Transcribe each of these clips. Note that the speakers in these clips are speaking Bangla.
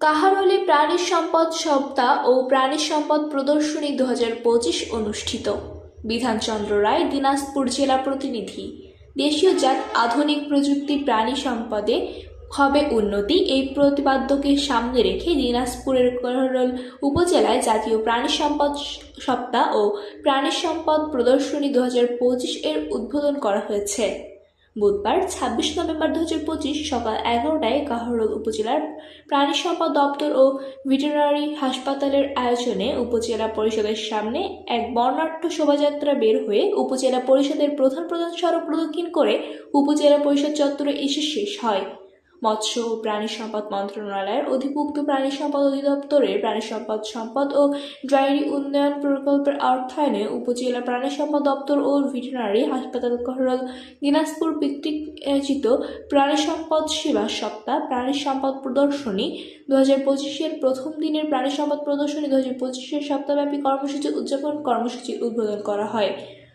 কাহারোলে প্রাণী সম্পদ সপ্তাহ ও প্রাণী সম্পদ প্রদর্শনী দু হাজার পঁচিশ অনুষ্ঠিত। বিধানচন্দ্র রায়, দিনাজপুর জেলা প্রতিনিধি। দেশীয় জাত আধুনিক প্রযুক্তি প্রাণী সম্পদে হবে উন্নতি। এই প্রতিপাদ্যকে সামনে রেখে দিনাজপুরের কাহারোল উপজেলায় জাতীয় প্রাণী সম্পদ সপ্তাহ ও প্রাণী সম্পদ প্রদর্শনী দু হাজার পঁচিশ এর উদ্বোধন করা হয়েছে। বুধবার, ছাব্বিশ নভেম্বর দু হাজার পঁচিশ সকাল এগারোটায় কাহরোল উপজেলার প্রাণী সম্পদ দপ্তর ও ভেটেরিনারি হাসপাতালের আয়োজনে উপজেলা পরিষদের সামনে এক বর্ণাঢ্য শোভাযাত্রা বের হয়ে উপজেলা পরিষদের প্রধান প্রধান সড়ক প্রদক্ষিণ করে উপজেলা পরিষদ চত্বরে এসে শেষ হয়। মৎস্য ও প্রাণী সম্পদ মন্ত্রণালয়ের অধিভুক্ত প্রাণী সম্পদ অধিদপ্তরের প্রাণী সম্পদ সম্পদ ও ড্রাইরি উন্নয়ন প্রকল্পের অর্থায়নে উপজেলা প্রাণী সম্পদ দপ্তর ও ভেটেরিনারি হাসপাতাল করল দিনাজপুর ভিত্তিক প্রাণী সম্পদ সেবা সপ্তাহ প্রাণী সম্পদ প্রদর্শনী দু হাজার পঁচিশের প্রথম দিনের প্রাণী সম্পদ প্রদর্শনী দু হাজার পঁচিশের সপ্তাহব্যাপী কর্মসূচি উদযাপন কর্মসূচির উদ্বোধন করা হয়।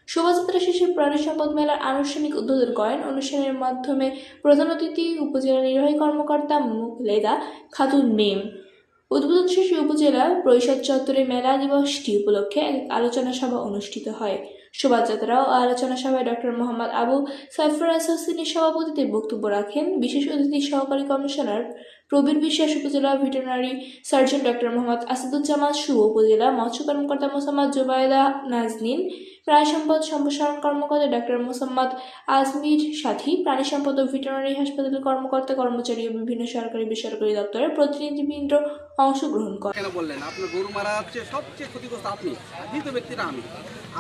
শোভাযাত্রা শেষে প্রাণী সম্পদ মেলার আনুষ্ঠানিক উদ্বোধন করেন। অনুষ্ঠানের মাধ্যমে প্রধান অতিথি, উপজেলা নির্বাহী কর্মকর্তা মুখলেদা খাতুন মেম। উদ্বোধন শেষে উপজেলা পরিষদ চত্বরে মেলা দিবসটি উপলক্ষে এক আলোচনা সভা অনুষ্ঠিত হয়। শোভাযাত্রা ও আলোচনা সভায় ডক্টর মোহাম্মদ আবু সাইফুরাজ হোসেনের সভাপতিতে বক্তব্য রাখেন। বিশেষ অতিথি সহকারী কমিশনার প্রবীর বিশ্বাস উপজেলা veterinary surgeon doctor Mohammad Asaduzzaman Shuvo উপজেলা মৎস্য কর্মকর্তা মোসাম্মদ জুবাইদা নাজনীন, প্রাণী সম্পদ সম্প্রসারণ কর্মকর্তা ডক্টর মোসাম্মদ আজমির সাথী, প্রাণী সম্পদ ও ভেটেরিনারি হাসপাতালের কর্মকর্তা, কর্মচারী ও বিভিন্ন সরকারি বেসরকারি দপ্তরের প্রতিনিধিবৃন্দ অংশগ্রহণ করেন। কেন বললেন? আপনার গরু মারা হচ্ছে সবচেয়ে ক্ষতিগ্রস্ত আপনি, দ্বিতীয় ব্যক্তিটা আমি।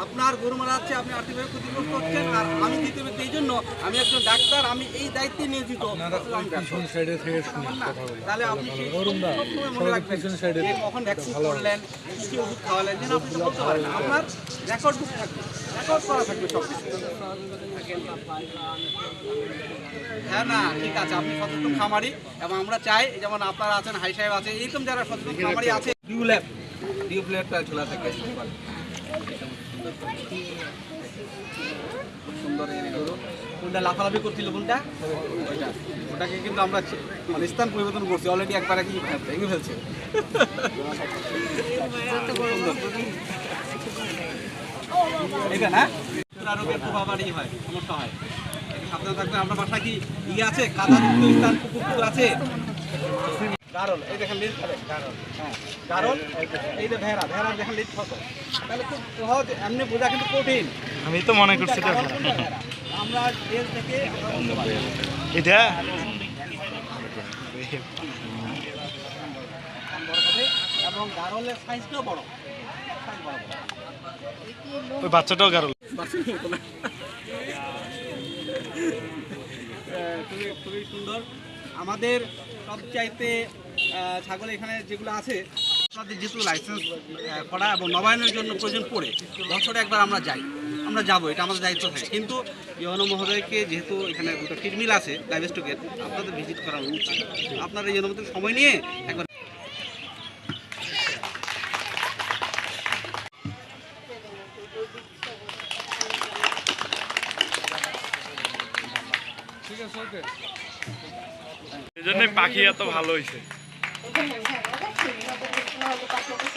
আপনার গরু মারা হচ্ছে আপনি আর্থিকভাবে ক্ষতিগ্রস্ত হচ্ছেন, আর আমি দ্বিতীয় আমি একজন ডাক্তার আমি এই দায়িত্বে নিয়োজিত। তাহলে আপনি মনে রাখবেন কখন ভ্যাকসিন করলেন কি ওষুধ খাওয়ালেন যেন আপনি বলতে পারেন আপনার রেকর্ড বুক থাকবে। রেকর্ড করা থাকবে সব হ্যাঁ না ঠিক আছে আপনি সচেতন খামারি এবং আমরা চাই যেমন আপনারা আছেন হাই সাহেব আছে এইরকম যারা সচেতন খামারি আছে ডিউল্যাব ডিউপ্লেটটা ঝোলা থাকে সুন্দর এই গরু লাফালাফি করছিল কোনটা ওইটা। ওটাকে কিন্তু আমরা মানে স্থান পরিবর্তন করছি। অলরেডি একবার কি ভেঙে ফেলছে। এটা না চোরা রোগের প্রভাবারই হয় সমস্যা হয়। একটু সাবধানে থাকবেন আপনার বাসায় কি ই আছে? কাদা স্থান আছে? গারল। এই দেখেন লিড খাবে গারল। হ্যাঁ গারল। এই যে ভেড়া ভেড়া দেখেন লিড ফটো তাহলে খুব সহজ এমনি বোঝা কিন্তু কঠিন। আমি তো মনে করছি আমরা জেল থেকে এটা? এবং গারলের সাইজটাও বড়। ওই বাচ্চাটাও গারল। খুবই খুবই সুন্দর। আমাদের সবচাইতে ছাগল এখানে যেগুলো আছে আপনাদের যেহেতু লাইসেন্স করা এবং নবায়নের জন্য প্রয়োজন পড়ে, বছরে একবার আমরা যাই, আমরা যাব, এটা আমাদের দায়িত্ব থাকে। কিন্তু ইয়ন মহোদয়কে যেহেতু এখানে দুটো ফিডমিল আছে লাইভ স্টকের আপনাদের ভিজিট করা উচিত। আপনারা এই জন্য সময় নিয়ে একবার এই জন্যই পাখি এত ভালো হয়েছে Cái này cũng phải là.